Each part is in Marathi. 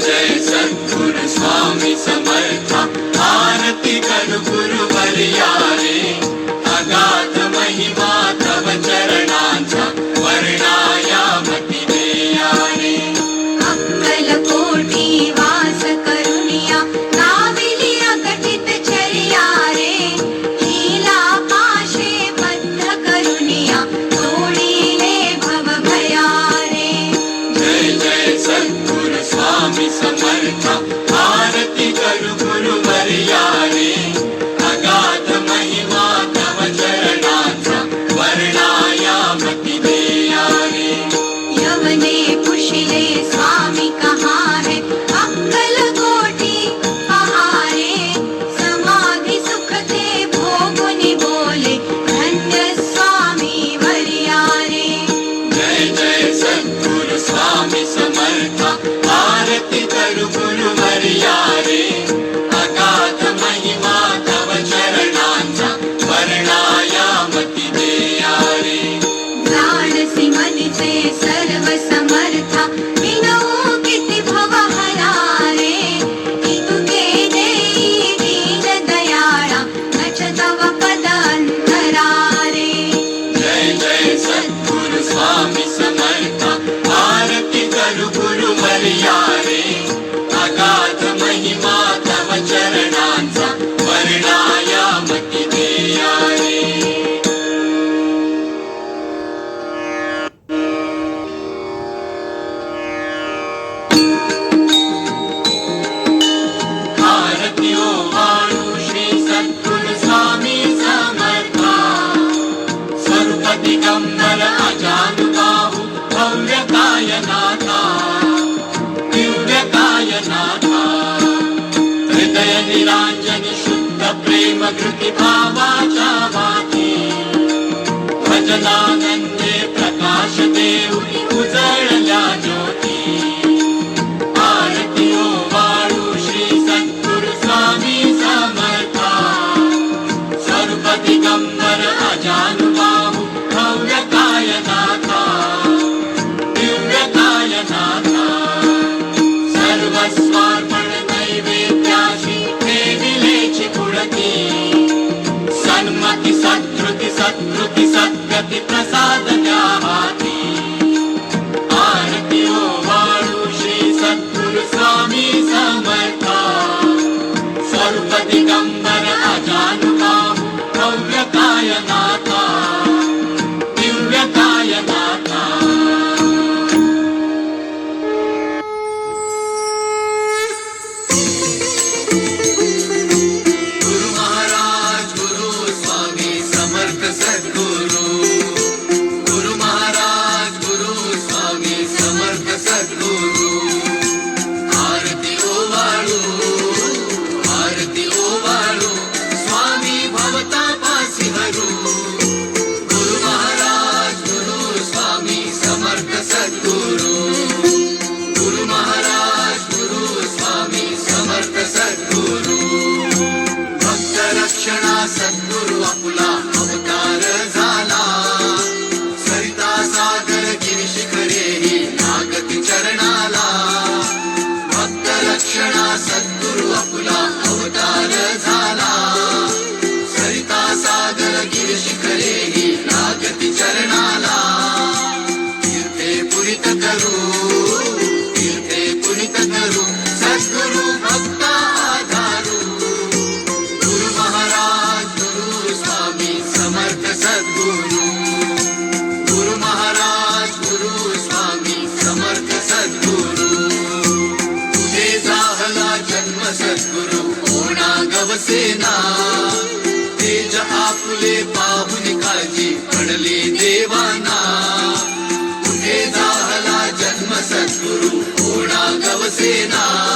जय सद्गुरु स्वामी समर्थ। आरती करू गुरुवर्या Hallelujah. कायनाथा दिव्य कायनाथा हृदय निरांजन शुद्ध प्रेम कृती भावाच्या वाचा प्रसाद त्या तीर्थे करू सद्गुरु आधारू गुरु महाराज गुरु स्वामी समर्थ सद्गुरु गुरु महाराज गुरु स्वामी समर्थ सद्गुरु तुझे जाहला जन्म सद्गुरु कोणा गवसेना तेज आपुले पाहुन काळजी पडले गवसेना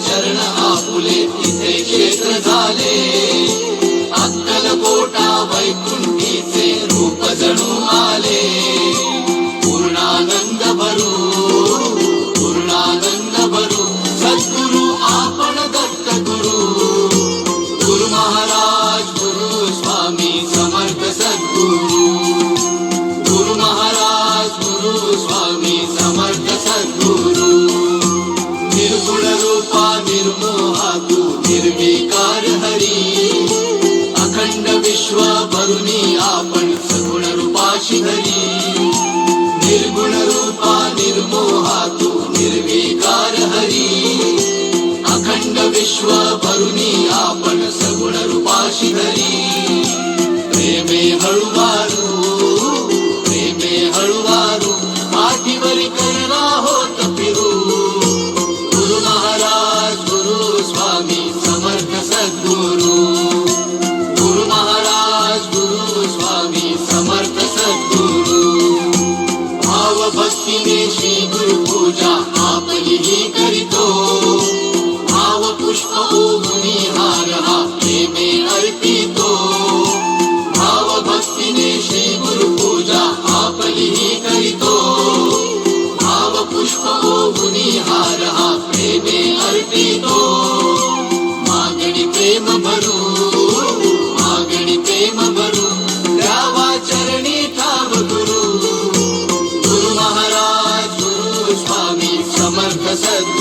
चरण आपुले तिथे क्षेत्र झाले. अक्कल कोटा वैकुंठीचे रूप जणू आले. विश्व भरुनी आपण सगुण रूपाशी धरी निर्गुण रूपा निर्मोहा तू निर्विकार हरी. अखंड विश्व भरुनी आपण सगुण रूपाशी धरी प्रेमे हळुवारू श्री गुरु पूजा आपली ही करीतो। भाव पुष्प ओमुनी हार हा प्रेमे अर्पितो। भाव भक्तीने श्री गुरु पूजा आपली ही करीतो। भाव पुष्प ओमुनी हार हा प्रेमे अर्पितो। मागणी प्रेम भरू समर्थ